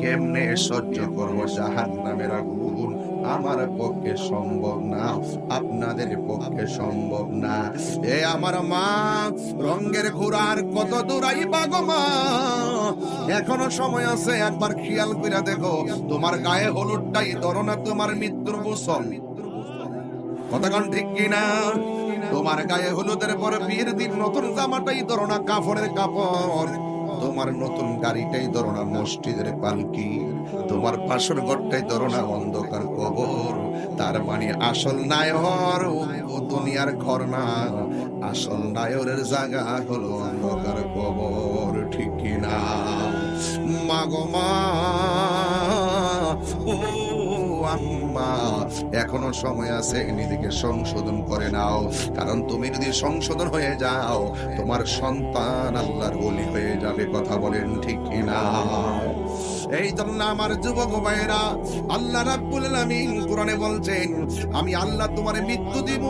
কেমনে সহ্য করব জাহান নামের আগুন? আমার পক্ষে সম্ভব না, আপনাদের পক্ষে সম্ভব না। এ আমার মা রঙ্গের ঘোড়ার কত দূরাই বাগো মা এখনও সময় আছে, একবার খেয়াল করে দেখো, তোমার গায়ে হলুদটাই ধরো না তোমার মৃত্যুর গোসল কতক্ষণ ঠিক কিনা? তোমার গায়ে হলুদের পরে বিয়ের দিন নতুন জামাটাই ধরো না কাপড়ের কাপড়। তোমার নতুন গাড়িটাই ধরো না, মসজিদের পালকি। তোমার পাশন ঘরটাই ধরো না, অন্ধকার কবর। তার মানে আসল নায়র ও দুনিয়ার ঘর না আসল নায়রের জায়গা হলো অন্ধকার কবর, ঠিক না মাগো এখনও সময় আছে, নিজেকে সংশোধন করে নাও। কারণ তুমি যদি সংশোধন হয়ে যাও, তোমার সন্তান আল্লাহর বলি হয়ে যাবে, কথা বলেন ঠিক কিনা? এই জন্য আমার যুবক ভাইয়েরা, আল্লাহ রাব্বুল আলামিন কোরআনে বলছেন, আমি আল্লাহ তোমার মৃত্যু দিব।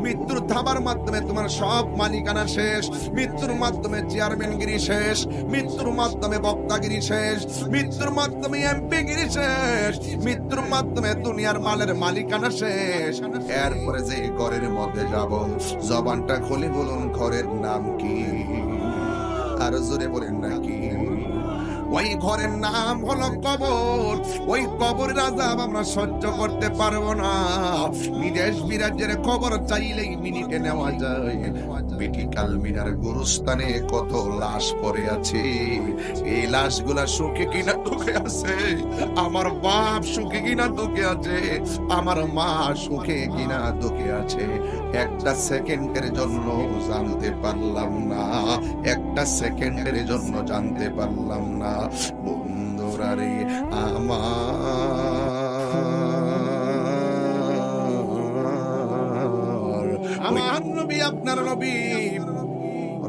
মৃত্যুর থাবার মাধ্যমে তোমার সব মালিকানা শেষ, মৃত্যুর মাধ্যমে চেয়ারম্যানগিরি শেষ, মৃত্যুর মাধ্যমে বক্তাগিরি শেষ, মৃত্যুর মাধ্যমে এমপিগিরি শেষ, মৃত্যুর মাধ্যমে দুনিয়ার মালের মালিকানা শেষ। এরপরে যে ঘরের মধ্যে যাব, জবানটা খুলে বলুন, ঘরের নাম কি? আর জোরে বলেন নাকি? ওই ঘরের নাম হলো কবর। ওই কবর রাজাব আমরা সহ্য করতে পারব না। বিদেশ বিরাজ্যের খবর চাইলেই মিনিটে নেওয়া যায়। কালমিনার গুরুস্থানে কত লাশ পড়ে আছে। এই লাশগুলা সুখে কিনা দুঃখে আছে? আমার বাপ সুখে কিনা দুঃখে আছে? আমার মা সুখে কিনা দুঃখে আছে? একটা সেকেন্ডের জন্য জানতে পারলাম না। একটা সেকেন্ডের জন্য জানতে পারলাম না। বন্ধুরা রে, আমার নবী, আপনার নবী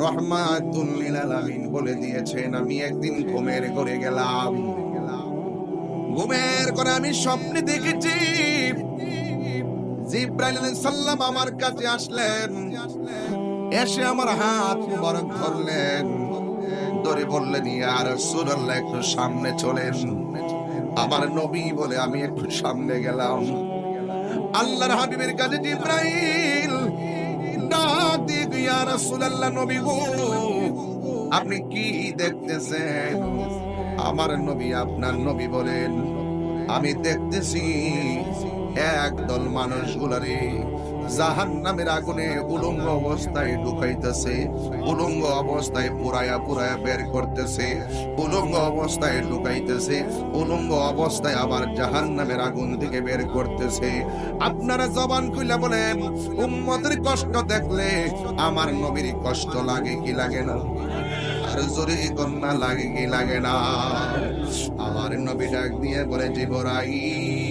রহমাতুল লিল বলে দিয়েছেন, আমি একদিন ঘুমের ঘরে গেলাম। ঘুমের করে আমি স্বপ্নে দেখেছি। আমার কাছে আসলেন। এসে আমার হাত বললেন একটু সামনে চলেন। আমার নবী বলে, আমি একটু সামনে গেলাম। আল্লাহর হাবিবের কাছে জিব্রাইল ডাক দিয়ে, ইয়া রাসূলুল্লাহ, নবী গো, আপনি কি দেখতেছেন? আমার নবী, আপনার নবী বলেন, আমি দেখতেছি একদল মানুষ মানুষগুলারে জাহান নামের আগুনে উলঙ্গ অবস্থায় ঢুকাইতেছে, উলঙ্গ অবস্থায় পুরায়া পুরায়া বের করতেছে, উলঙ্গ অবস্থায় ঢুকাইতেছে, উলঙ্গ অবস্থায় আবার জাহান নামের আগুন থেকে বের করতেছে। আপনারা জবান খুলে বলেন, উম্মতের কষ্ট দেখলে আমার নবীর কষ্ট লাগে কি লাগে না? আর জোরে কন্যা লাগে কি লাগে না? আমার নবী ডাক দিয়ে বলে, জিবরাইল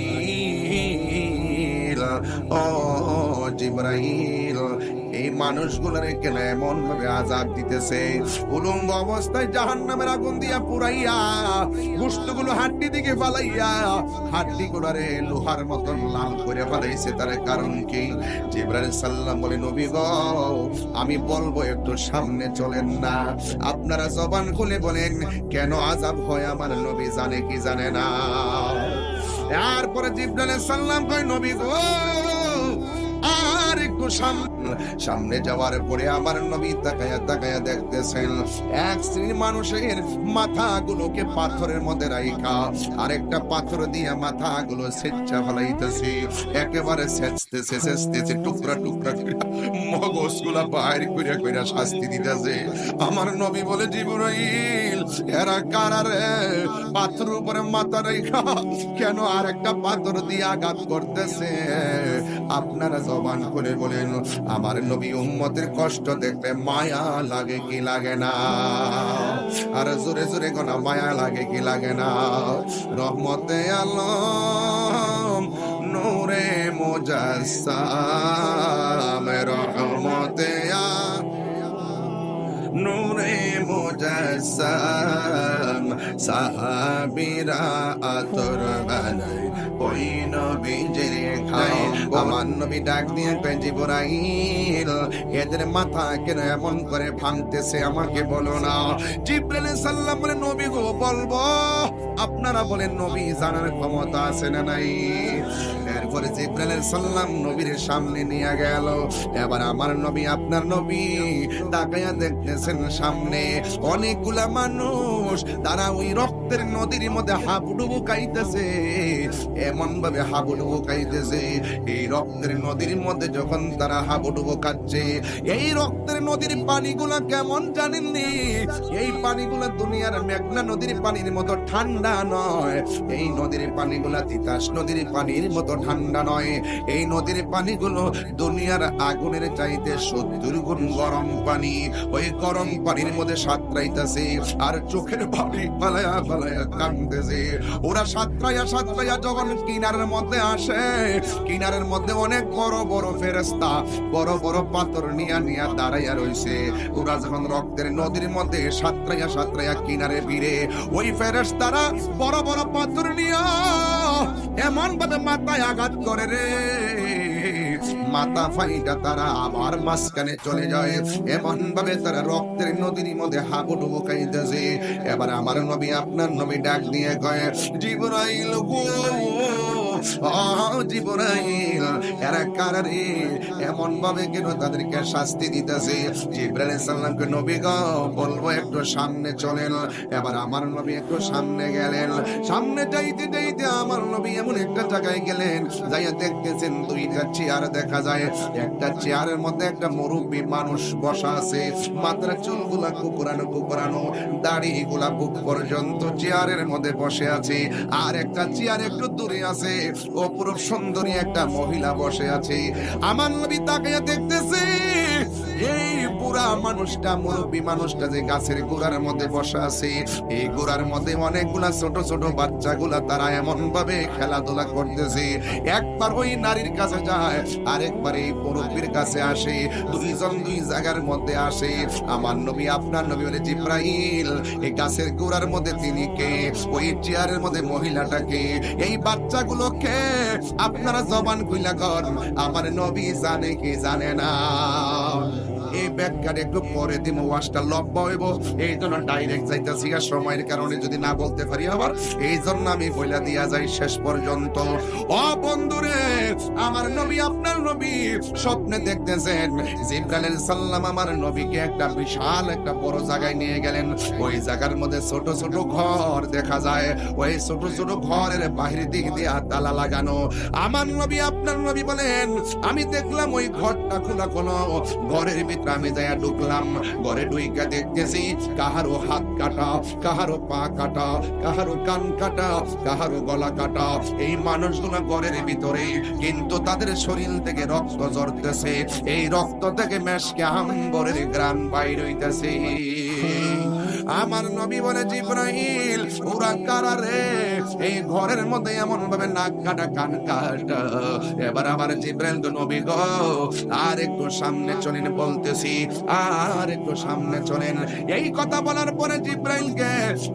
এই মানুষগুলোর কেন এমন ভাবে আজাদ দিতেছে অবস্থায় জাহান নামের আগুন দিয়া পুরাইয়া হাড্ডি দিকে ফালাইয়া হাড্ডি গুলারে লোহার মতন লাল করে ফেলাইছে তার কারণ কি জিব্রাইল সাল্লাম বলে নবী গো আমি বলব একটু সামনে চলেন না আপনারা জবান খুলে বলেন কেন আজাব হয় আমার নবী জানে কি জানে না এরপরে জিব্রাইল সাল্লাম কই নবী গো আর একটু সামনে সামনে যাওয়ার পরে আমার নবী তাকায়া তাকায়া দেখতেছেন, এক শ্রেণির মানুষের মাথাগুলোকে পাথরের মধ্যে রাইখা, আরেকটা পাথর দিয়ে মাথাগুলো সেচ্চা ফলাইতেছে, একেবারে সেচতেছে সেচতেছে টুকরা টুকরা করে মগজগুলা বাইর করে করে শাস্তি দিতেছে। আমার নবী বলে, জিবরাইল, এরা কারারে পাথর উপরে মাথা রেখা কেন আর একটা পাথর দিয়ে আঘাত করতেছে? আপনারা জবান করে বলেন, আমার নবী উম্মতের কষ্ট দেখলে মায়া লাগে কি লাগে না? আর জোরে জোরে গোনা, মায়া লাগে কি লাগে না? রহমতে আলম, নূরে মোজাসাম রহমতে মুজাসসাম সাহাবীরা আতর বানাই। ওই নবীজির খাই আমার নবী ডাক দিয়ে কয়, জিবরাইল, এদের মাথা কেন এমন করে ভাঙতেছে আমাকে বলো না? জিব্রাইল সাল্লাম বলে, নবী গো, বলব, আপনারা বলেন নবী জানার ক্ষমতা আছে না নাই? এরপরে জিব্রাইল সাল্লাম নবীর সামনে নিয়ে গেল। এবার আমার নবী আপনার নবী তাকায়া দেখতেছেন সামনে। অনেকগুলা মানুষ তারা ওই রক্তের নদীর মধ্যে হাবুডুবু খাইতেছে। এমন ভাবে হাবুডুবু খাইতেছে। এই রক্তের নদীর মধ্যে যখন তারা হাবুডুবু খাচ্ছে, এই রক্তের নদীর পানিগুলা কেমন জানেননি এই পানিগুলা দুনিয়ার মেঘনা নদীর পানির মতো ঠান্ডা নয়। এই নদীর পানিগুলা তিতাস নদীর পানির মতো ঠান্ডা নয়। এই নদীর পানিগুলো দুনিয়ার আগুনের চাইতে সত্তর গুণ গরম পানি। ওই গরম পানির মধ্যে সাঁতরাইতেছে আর চোখের পানি পালায়া পালায়া কান্দতেছে ওরা সাঁতরাইয়া সাঁতরাইয়া যখন কিনারের মধ্যে আসে, কিনারের মধ্যে অনেক বড় বড় ফেরেস্তা বড় বড় পাথর নিয়া নিয়া দাঁড়াইয়া রইছে। ওরা যখন রক্তের নদীর মধ্যে সাঁতরাইয়া সাঁতরাইয়া কিনারে ভিড়ে ওই ফেরেস্তারা বড় বড় পাথর নিয়া এমন ভাবে মাথায় আঘাত করে রে। মাথা ফাইটা তারা আবার মাঝখানে চলে যায়। এমন ভাবে তারা রক্তের নদীর মধ্যে হাবুডুবু খাইতেছে। এবার আমার নবী আপনার নবী ডাক দিয়ে গয়ে জীবনাইল গো আহ, এমন ভাবে কেন তাদেরকে শাস্তি দিতেছে? নবী বলব একটু সামনে চলেন। এবার আমার নবী একটু সামনে গেলেন। সামনে যাইতে যাইতে আমার নবী এমন একটা জায়গায় গেলেন, যাইয়া দেখতেছেন দুইটা চেয়ার দেখা যায়। একটা চেয়ারের মধ্যে একটা মুরব্বী মানুষ বসা আছে। মাথার চুলগুলা কুকুরানো কুকুরানো দাড়ি গুলা বুক পর্যন্ত চেয়ারের মধ্যে বসে আছে। আর একটা চেয়ার একটু দূরে আছে। অপরূপ সুন্দরী একটা মহিলা বসে আছে। আমার নবী তাকে দেখতেছে মানুষটা, মুরব্বী মানুষটা যে গাছের গোড়ার মধ্যে বসা আছে, এই গোড়ার মধ্যে অনেকগুলা ছোট ছোট বাচ্চাগুলা তারা এমন ভাবে খেলাধুলা করতেছে। একবার ওই নারীর কাছে যায়, আরেকবার এই মুরব্বীর কাছে আসে, দুইজন দুই জায়গার মধ্যে আসে। আমার নবী, আপনার নবী বলে জিব্রাইল। এই গাছের গোড়ার মধ্যে তিনি কে? ওই চেয়ারের মধ্যে মহিলাটাকে এই বাচ্চাগুলোকে আপনারা জবান খুইলা কর আমার নবী জানে কি জানে না। এই একটু পরে দিব ওয়াজটা লম্বা হইব। এই জন্য ডাইরেক্ট যাইতেছি আর সময়ের কারণে যদি না বলতে পারি আবার, এই জন্য আমি বইলা দিয়া যাই শেষ পর্যন্ত। ও বন্ধুরে, আমার নবী, আপনার নবী, স্বপ্নে দেখতেছেন, জিব্রাইল সাল্লাম আমার নবীকে একটা বিশাল একটা বড় জায়গায় নিয়ে গেলেন। ওই জায়গার মধ্যে ছোট ছোট ঘর দেখা যায়। ওই ছোট ছোট ঘরের বাহির দিক দিয়ে তালা লাগানো। আমার নবী, আপনার নবী বলেন, আমি দেখলাম ওই ঘরটা খোলা কোনো ঘরের ভিতরে আমি যাইয়া ঢুকলাম। ঘরে ঢুইকা দেখতেছি, কাহারো হাত কাটা, কাহারো পা কাটা, কাহারো কান কাটা, কাহারো গলা কাটা। এই মানুষগুলো ঘরের ভিতরে, কিন্তু তাদের শরীর থেকে রক্ত ঝরতেছে। এই রক্ত থেকে মেশকে আম্বরের গ্রাম বাইর হইতেছে। আমার নবী বলে, জিব্রাইল, ওরা কারা রে? এই ঘরের মধ্যে এমন ভাবে নাক কাটা, কান কাটা। এবার আমার জিব্রাইল তো নবী গো। আর একটু সামনে চলেন বলতেছি, আর একটু সামনে চলেন। এই কথা বলার পরে জিব্রাইলকে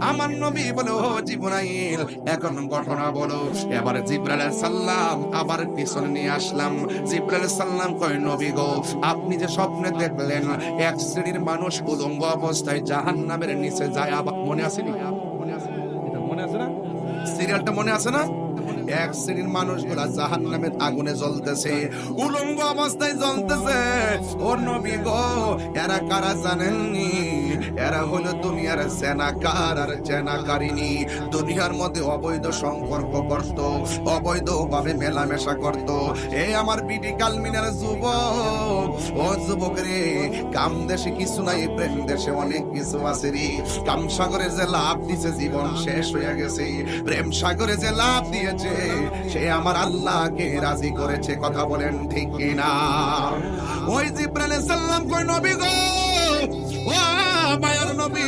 আমার নবী বলে জিব্রাইল, এখন ঘটনা বলো। এবার জিব্রাইল সাল্লাম আবার পিছনে নিয়ে আসলাম। জিব্রাইল সাল্লাম কয়, নবী গো, আপনি যে স্বপ্নে দেখলেন, এক শ্রেণির মানুষ উলঙ্গ অবস্থায় জাহান্নামের নিচে যায় আবার মনে আসেনি এটা মনে আছে না? সিরিয়ালটা মনে আছে না? এক শ্রেণির মানুষগুলা জাহান নামের আগুনে জ্বলতেছে, উলঙ্গ অবস্থায় জ্বলতেছে। ও নবী গো, এরা কারা জানেননি? এরা হলো দুনিয়ার সেনাকার আর চেনাকারিনী দুনিয়ার মধ্যে অবৈধ সম্পর্ক করত অবৈধ ভাবে মেলামেশা করত। এ আমার বিডি কালমিনার যুবক, ও যুবক রে, কাম দেশে কিছু নাই, প্রেম দেশে অনেক কিছু আছে রে। কাম সাগরে যে লাভ দিছে, জীবন শেষ হয়ে গেছে। প্রেম সাগরে যে লাভ দিয়েছে, সে আমার আল্লাহকে রাজি করেছে, কথা বলেন ঠিক কিনা? ওই জিব্রাইল সাল্লাম কই নবী গো, ও মায়ার নবী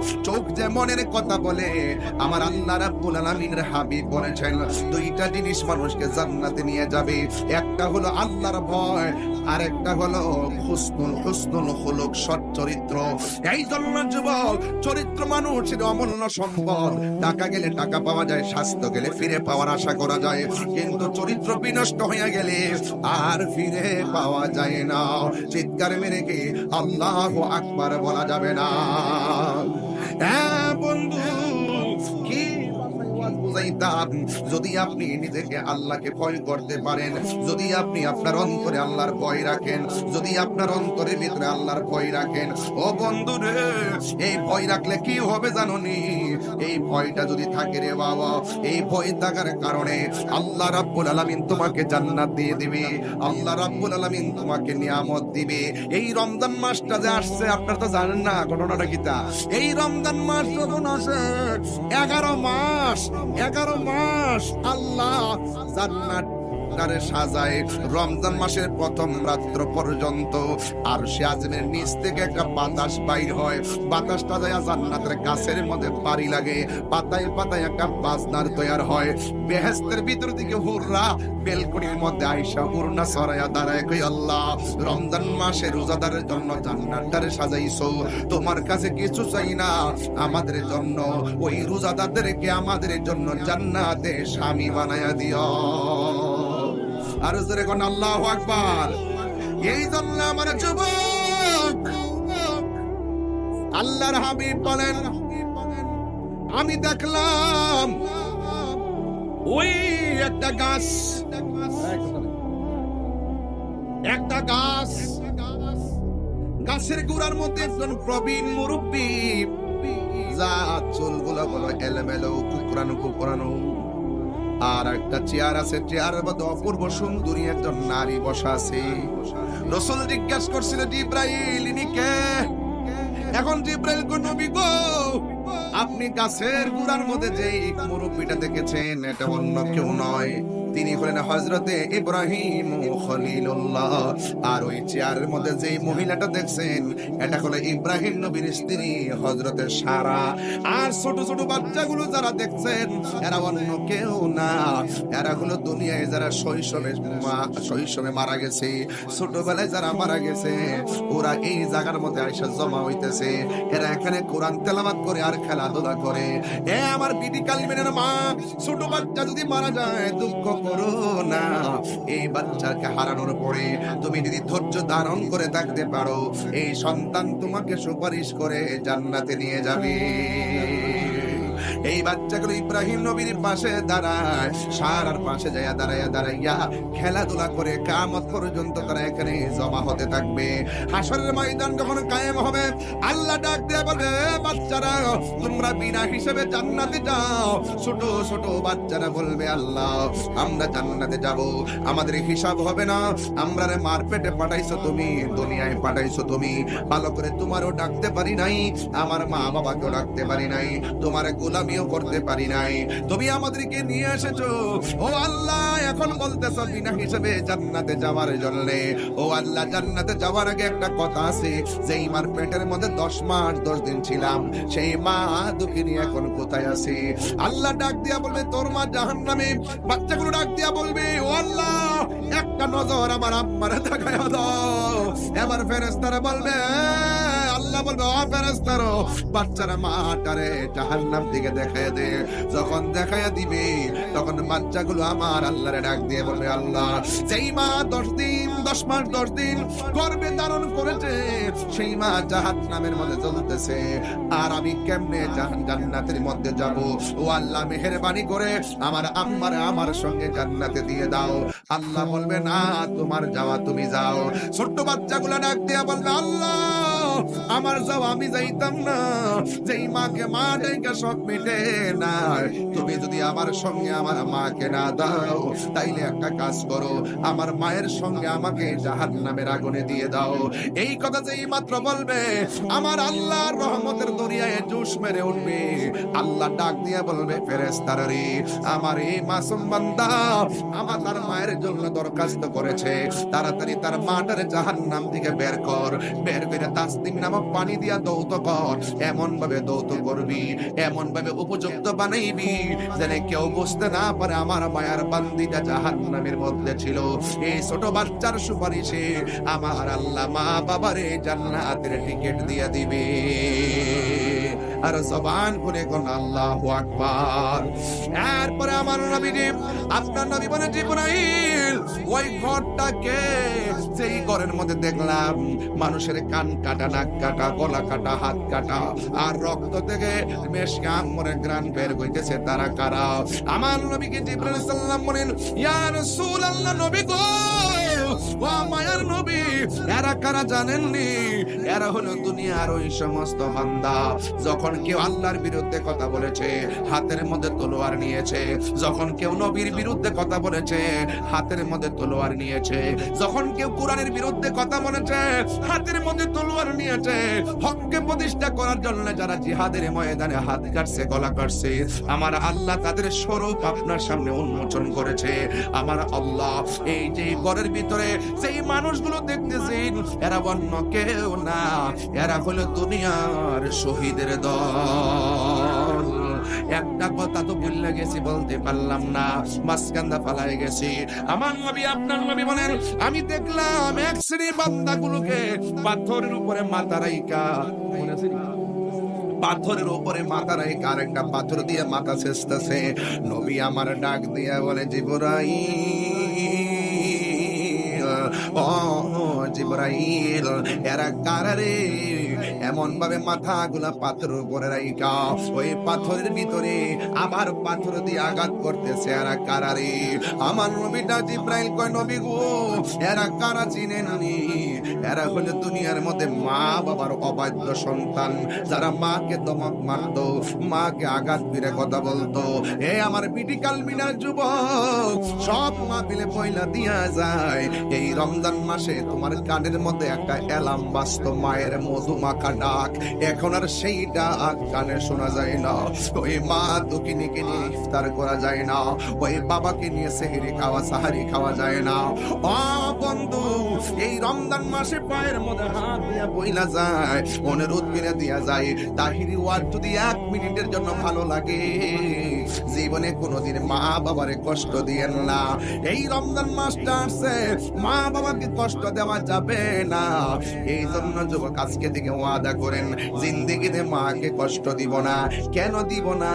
চোখ। যে মনের কথা বলে, আমার আল্লাহ রাব্বুল আলামিনের হাবিব বলেছেন, দুইটা জিনিস মানুষকে জান্নাতে নিয়ে যাবে। একটা হলো আল্লাহর ভয় আর একটা হলো হুসনুল হুসনুল খুলুক সৎ চরিত্র। এই জন্য যুবক, চরিত্র মানুষের অমূল্য সম্পদ। টাকা গেলে টাকা পাওয়া যায়, স্বাস্থ্য গেলে ফিরে পাওয়ার আশা করা যায়। কিন্তু চরিত্র বিনষ্ট হয়ে গেলে আর ফিরে পাওয়া যায় না। চিৎকার মেরে কি আল্লাহ আকবার বলা যাবে না। হ্যাঁ বন্ধু কি ওয়াজ বুঝাইতাম আপনি নিজেকে আল্লাহকে ভয় করতে পারেন, যদি আপনি আপনার অন্তরে আল্লাহর ভয় রাখেন, যদি আপনার অন্তরের ভিতরে আল্লাহর ভয় রাখেন, ও বন্ধু রে, এই ভয় রাখলে কি হবে জানোনি? এই ভয়টা যদি থাকে রে বাবা, এই ভয় থাকার কারণে আল্লাহ রাব্বুল আলামিন তোমাকে জান্নাত দিয়ে দিবে, আল্লাহ রাব্বুল আলামিন তোমাকে নিয়ামত দিবে। এই রমজান মাসটা যে আসছে, আপনারা তো জানেন না ঘটনাটা কিতা এই রমজান মাস যখন আসে, এগারো মাস এগারো মাস আল্লাহ জান্নাত তারে সাজায়। রমজান মাসের প্রথম রাত্র পর্যন্ত। আর সে আজমের নিচ থেকে একটা বাতাস বাইর হয়। বাতাসটা যায় জান্নাতের গাছের মধ্যে পারি লাগে। পাতায় পাতায় একটা বাজনার তৈয়ার হয়। বেহেস্তের ভিতর দিকে হুররা বেলকনির মধ্যে আইসা উড়না সরাইয়া দাঁড়ায় কই আল্লাহ। রমজান মাসে রোজাদারের জন্য জান্নাতটারে সাজাইছো। তোমার কাছে কিছু চাই না। আমাদের জন্য, ওই রোজাদারদেরকে আমাদের জন্য জান্নাতে স্বামী বানায়া দিও। আর জোরে কোন আল্লাহ আকবার। এই জন্য আমার যুবক, আল্লাহর হাবিব বলেন, আমি দেখলাম ওই একটা গাছ একটা গাছ, গাছের গোড়ার মধ্যে একজন প্রবীণ মুরব্বী, যা চুলগুলো বলো এলোমেলো কুকুরানো কুকুরানো আর একটা চেয়ার আছে, চেয়ারের মধ্যে অপূর্ব সুন্দরী একজন নারী বসা আছে। রসুল জিজ্ঞাসা করছিল, জিব্রাইল, ইনি কে? এখন জিব্রাইল কোন নবী গো, আপনি গাছের গুড়ার মধ্যে যে মুরব্বীটা দেখেছেন, এটা অন্য কেউ নয়। তিনি হলেন হজরতে ইব্রাহিম আর ওই চেয়ারের মধ্যে যে মহিলাটা দেখছেন, এটা হলো ইব্রাহিম নবীর স্ত্রী হজরতে সারা। আর ছোট ছোট বাচ্চাগুলো যারা দেখছেন, এরা অন্য কেউ না। এরা হলো দুনিয়ায় যারা শৈশবে শৈশবে মারা গেছে, ছোটবেলায় যারা মারা গেছে, ওরা এই জায়গার মধ্যে আইসা জমা হইতেছে। এরা এখানে কোরআন তেলাবাত করে আর খেলাধুলা করে। এ আমার বিডি কালিমের মা, ছোট বাচ্চা যদি মারা যায়, দুঃখ করো না। এই বাচ্চাকে হারানোর পরে তুমি যদি ধৈর্য ধারণ করে থাকতে পারো, এই সন্তান তোমাকে সুপারিশ করে জান্নাতে নিয়ে যাবে। এই বাচ্চাগুলো ইব্রাহিম নবীর পাশে দাঁড়ায়। সারার পাশে যায় দাঁড়াইয়া দাঁড়াইয়া খেলাধুলা করে কামত পর্যন্ত তারা এখানে জমা হতে থাকবে। হাসরের ময়দান যখন কায়েম হবে? আল্লাহ ডাক দিয়ে বলবে বাচ্চারা, তোমরা বিনা হিসেবে জান্নাতে যাও। ছোট ছোট বাচ্চারা বলবে, আল্লাহ, আমরা জান্নাতে যাব। আমাদের হিসাব হবে না। আমরা রে মার পেটে পাঠাইছো তুমি, দুনিয়ায় পাঠাইছো তুমি। ভালো করে তোমারও ডাকতে পারি নাই, আমার মা বাবাকেও ডাকতে পারি নাই। তোমার গোলামিও করতে পারি নাই। তুমি আমাদেরকে নিয়ে এসেছ। ও আল্লাহ এখন বলতেছো বিনা হিসেবে জান্নাতে যাওয়ার জন্য। ও আল্লাহ জান্নাতে যাওয়ার আগে একটা কথা আছে। যেই মার পেটের মধ্যে দশ মাস দশ দিন ছিলাম সেই মা দুঃখিনী এখন কোথায় আছে? আল্লাহ ডাক দিয়া বলবে তোর মা জাহান নামে বাচ্চাগুলো ডাক দিয়া বলবে ও আল্লাহ একটা নজর আমার আম্মারে দেখায় দাও। এবার ফেরেস্তারা বলবে "এ, আল্লাহ বলবে, ও ফেরেস্তারো বাচ্চারা মাটারে জাহান্নাম দিকে দেখায় দে। যখন দেখায় দিবে, তখন বাচ্চাগুলো আমার আল্লাহরে ডাক দিয়ে বলবে, আল্লাহ সেই মা দশ দিন, দশ মাস, দশ দিন গর্বে ধারণ করেছে, সেই মা জাহান নামের মধ্যে জ্বলতেছে। আর আমি কেমনে জান্নাতের মধ্যে যাব? ও আল্লাহ, মেহেরবানি করে আমার আম্মারে আমার সঙ্গে জান্নাতে দিয়ে দাও। আল্লাহ বলবে, না, তোমার যাওয়া তুমি যাও। ছোট্ট বাচ্চাগুলো ডাক দিয়ে বলবে, আল্লাহ আমার যাও আমি যাইতাম না। যেই মাকে মা ডেকে সব মিটে না তুমি যদি আমার সঙ্গে আমার মাকে না দাও, তাইলে একটা কাজ করো, আমার মায়ের সঙ্গে আমাকে জাহান নামের আগুনে দিয়ে দাও। এই কথা যেই মাত্র বলবে, আমার আল্লাহর রহমতের দরিয়ায় জুস মেরে উঠবে। আল্লাহ ডাক দিয়ে বলবে ফেরেস্তারা রে, আমার এই মাসুম বান্দা আমার তার মায়ের জন্য দরখাস্ত করেছে। তাড়াতাড়ি তার মাটার জাহান নাম থেকে বের কর। বের করে তাসনিম নামক পানি দিয়া দৌত কর। এমন ভাবে দৌত করবি এমন ভাবে উপযুক্ত বানাইবি, যেন কেউ বুঝতে না পারে আমার মায়ার বান্দিটা জাহান নামের মধ্যে ছিল। এই ছোট বাচ্চার সুপারিশে আমার আল্লাহ মা বাবারে জান্নাতের টিকিট দিয়া দিবে। আর জবান করে কোন আল্লাহ আকবার। এরপরে আমার নবীজি আপনার নবী বলে জিবরাইল, ওই ঘরটাকে সেই ঘরের মধ্যে দেখলাম, মানুষের কান কাটা, নাক কাটা, গলা কাটা, হাত কাটা, আর রক্ত থেকে বেশ কামড়ে গ্রান বের হইতেছে, তারা কারা? আমার নবীকে জিবরাইল সাল্লাম বলেন, ইয়া রাসূলুল্লাহ, নবী গো মায়ার নবী, এরা কারা জানেননি? এরা হলো দুনিয়ার ওই সমস্ত বান্দা। যখন কেউ আল্লাহর বিরুদ্ধে কথা বলেছে, হাতের মধ্যে তলোয়ার নিয়েছে। যখন কেউ নবীর বিরুদ্ধে কথা বলেছে, হাতের মধ্যে তলোয়ার নিয়েছে। যখন কেউ কোরআনের বিরুদ্ধে কথা বলেছে, হাতের মধ্যে তলোয়ার নিয়েছে। হককে প্রতিষ্ঠা করার জন্য যারা জিহাদের ময়দানে হাত কাটছে, গলা কাটছে, আমার আল্লাহ তাদের স্বরূপ আপনার সামনে উন্মোচন করেছে। আমার আল্লাহ, এই যে ঘরের ভিতরে সেই মানুষগুলো দেখতেছেন এরা অন্য কেউ না। এরা হলো দুনিয়ার শহীদের দল। একটা কথা তো ভুলে গেছি, বলতে পারলাম না। মাঝখান্দা পালাই গেছি। আমার নবী, আপনার নবী বলেন, আমি দেখলাম এক শ্রেণি বান্দাগুলোকে পাথরের উপরে মাথা রাইকা পাথরের উপরে মাথা রেখে আরেকটা পাথর দিয়ে মাথা ছেঁচতেছে নবী আমার ডাক দিয়ে বলে জিবরাই ও জিবরাইল, এরা কারারে এমন ভাবে মাথাগুলা পাথর পাথরের উপরে রাইকা ওই পাথরের ভিতরে আবার পাথর দিয়ে আঘাত করতেছে, এরা কারারে আমার নবীটা জিব্রাইল কয়, নবী গো, এরা কারা চিনেন নি? এরা হলো দুনিয়ার মধ্যে মা বাবার অবাধ্য সন্তান। যারা মাকে দমক মারত, মাকে আঘাত ফিরে কথা বলতো। এ আমার পিটিকাল মিনার যুবক, সব মা মিলে পয়লা দিয়া যায়। এই রমজান মাসে তোমার কানের মধ্যে একটা এলাম বাস্ত মায়ের মধু মাখা ডাক। এখন আর সেই ডাক কানে শোনা যায় না। ওই মা দুকিনিকে নিয়ে ইফতার করা যায় না। ওই বাবাকে নিয়ে সেহেরি খাওয়া, সাহারি খাওয়া যায় না। বন্ধু, এই রমজান মাসে পায়ের মধ্যে হাত দিয়া বইলা যায় অনুরোধ করে দিয়া যায়। তাহিরি ওয়ার যদি এক মিনিটের জন্য ভালো লাগে। জীবনে কোনোদিন মা বাবারে কষ্ট দিয়েন না। এই রমজান মাসটা আসছে মা বাবাকে কষ্ট দেওয়া যাবে না। এই জন্য যুবক আজকে থেকে ওয়াদা করেন, জিন্দিগিতে মাকে কষ্ট দিব না। কেন দিব না?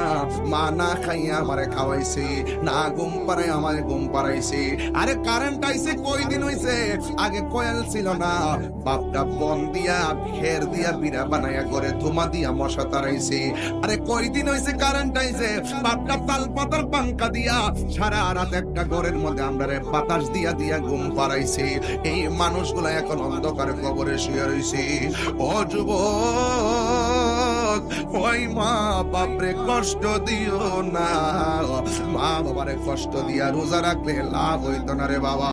মা না খাইয়া আমারে খাওয়াইছে, না ঘুম পাড়ায় আমারে ঘুম পাড়াইছে। আরে কারেন্ট আইছে কই দিন হইছে? আগে কোয়েল ছিল না। বাপটা বন দিয়া খের দিয়া বিড়া বানায়া করে ধুমা দিয়া মশা তারাইছে আরে কই দিন হইছে কারেন্ট আইছে? বাপটা তাল পাতার পাঙ্কা দিয়া সারা রাত একটা ঘরের মধ্যে আমরা বাতাস দিয়া দিয়া ঘুম এই মানুষগুলা এখন অন্ধকার কবরে শুয়ে রয়েছে ও যুবক, ওই মা বাপরে কষ্ট দিও না। মা বাবারে কষ্ট দিয়া রোজা রাখলে লাভ হইতো না রে বাবা।